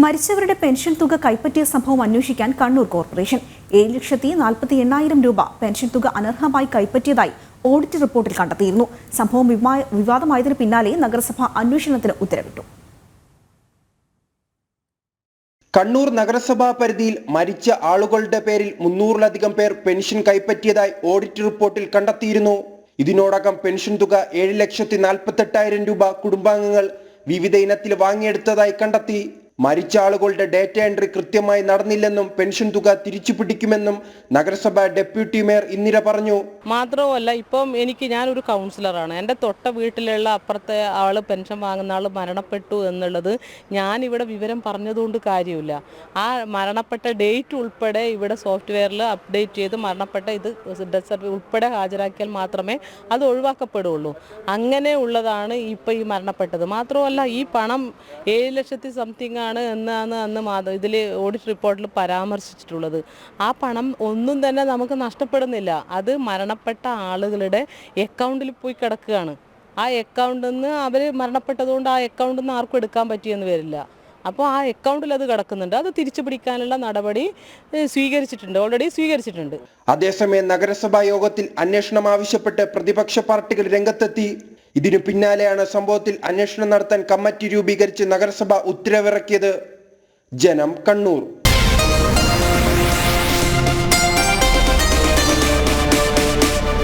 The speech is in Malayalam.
മരിച്ചവരുടെ പെൻഷൻ തുക കൈപ്പറ്റിയ സംഭവം അന്വേഷിക്കാൻ കണ്ണൂർ കോർപ്പറേഷൻ. ഏഴ് ലക്ഷത്തി നാൽപ്പത്തി എണ്ണായിരം രൂപ പെൻഷൻ തുക അനർഹമായി കൈപ്പറ്റിയതായി ഓഡിറ്റ് റിപ്പോർട്ടിൽ കണ്ടെത്തിയിരുന്നു. സംഭവം വിവാ- വിവാദമായതിനു പിന്നാലെ നഗരസഭ അന്വേഷണത്തിന് ഉത്തരവിട്ടു. കണ്ണൂർ നഗരസഭാ പരിധിയിൽ മരിച്ച ആളുകളുടെ പേരിൽ മുന്നൂറിലധികം പേർ പെൻഷൻ കൈപ്പറ്റിയതായി ഓഡിറ്റ് റിപ്പോർട്ടിൽ കണ്ടെത്തിയിരുന്നു. ഇതിനോടകം പെൻഷൻ തുക ഏഴ് ലക്ഷത്തി നാൽപ്പത്തെട്ടായിരം രൂപ കുടുംബാംഗങ്ങൾ വിവിധ ഇനത്തിൽ വാങ്ങിയെടുത്തതായി കണ്ടെത്തി. മരിച്ച ആളുകളുടെ ഡേറ്റ എൻട്രി കൃത്യമായി നടന്നില്ലെന്നും പെൻഷൻ തുക തിരിച്ചു പിടിക്കുമെന്നും നഗരസഭ ഡെപ്യൂട്ടി മേയർ ഇന്ദിര പറഞ്ഞു. മാത്രവുമല്ല ഇപ്പം എനിക്ക് ഞാനൊരു കൗൺസിലറാണ്. എന്റെ തൊട്ട വീട്ടിലുള്ള അപ്പുറത്തെ ആൾ പെൻഷൻ വാങ്ങുന്ന ആൾ മരണപ്പെട്ടു എന്നുള്ളത് ഞാനിവിടെ വിവരം പറഞ്ഞതുകൊണ്ട് കാര്യമില്ല. ആ മരണപ്പെട്ട ഡേറ്റ് ഉൾപ്പെടെ ഇവിടെ സോഫ്റ്റ്വെയറിൽ അപ്ഡേറ്റ് ചെയ്ത് മരണപ്പെട്ട ഇത് ഡെത്ത് സർട്ടിഫിക്കറ്റ് ഉൾപ്പെടെ ഹാജരാക്കിയാൽ മാത്രമേ അത് ഒഴിവാക്കപ്പെടുകയുള്ളൂ അങ്ങനെ ഉള്ളതാണ് ഇപ്പോൾ ഈ മരണപ്പെട്ടത്. മാത്രമല്ല ഈ പണം ഏഴ് ലക്ഷത്തി സംതിങ് ആണ് എന്നാണ് അന്ന് മാധവ് ഇതിൽ ഓഡിറ്റ് റിപ്പോർട്ടിൽ പരാമർശിച്ചിട്ടുള്ളത്. ആ പണം ഒന്നും തന്നെ നമുക്ക് നഷ്ടപ്പെടുന്നില്ല. അത് മരണപ്പെട്ട ആളുകളുടെ അക്കൗണ്ടിൽ പോയി കിടക്കുകയാണ്. ആ അക്കൗണ്ടിൽ നിന്ന് അവർ മരണപ്പെട്ടതുകൊണ്ട് ആ അക്കൗണ്ടിൽ നിന്ന് ആർക്കും എടുക്കാൻ പറ്റിയെന്ന് വരില്ല. അപ്പോൾ ആ അക്കൗണ്ടിൽ അത് കിടക്കുന്നുണ്ട്. അത് തിരിച്ചു പിടിക്കാനുള്ള നടപടി സ്വീകരിച്ചിട്ടുണ്ട്. ഓൾറെഡി സ്വീകരിച്ചിട്ടുണ്ട്. അതേസമയം നഗരസഭാ യോഗത്തിൽ അന്വേഷണം ആവശ്യപ്പെട്ട് പ്രതിപക്ഷ പാർട്ടികൾ രംഗത്തെത്തി. ഇതിനു പിന്നാലെയാണ് സംഭവത്തിൽ അന്വേഷണം നടത്താൻ കമ്മിറ്റി രൂപീകരിച്ച് നഗരസഭ ഉത്തരവിറക്കിയത്. ജനം കണ്ണൂർ.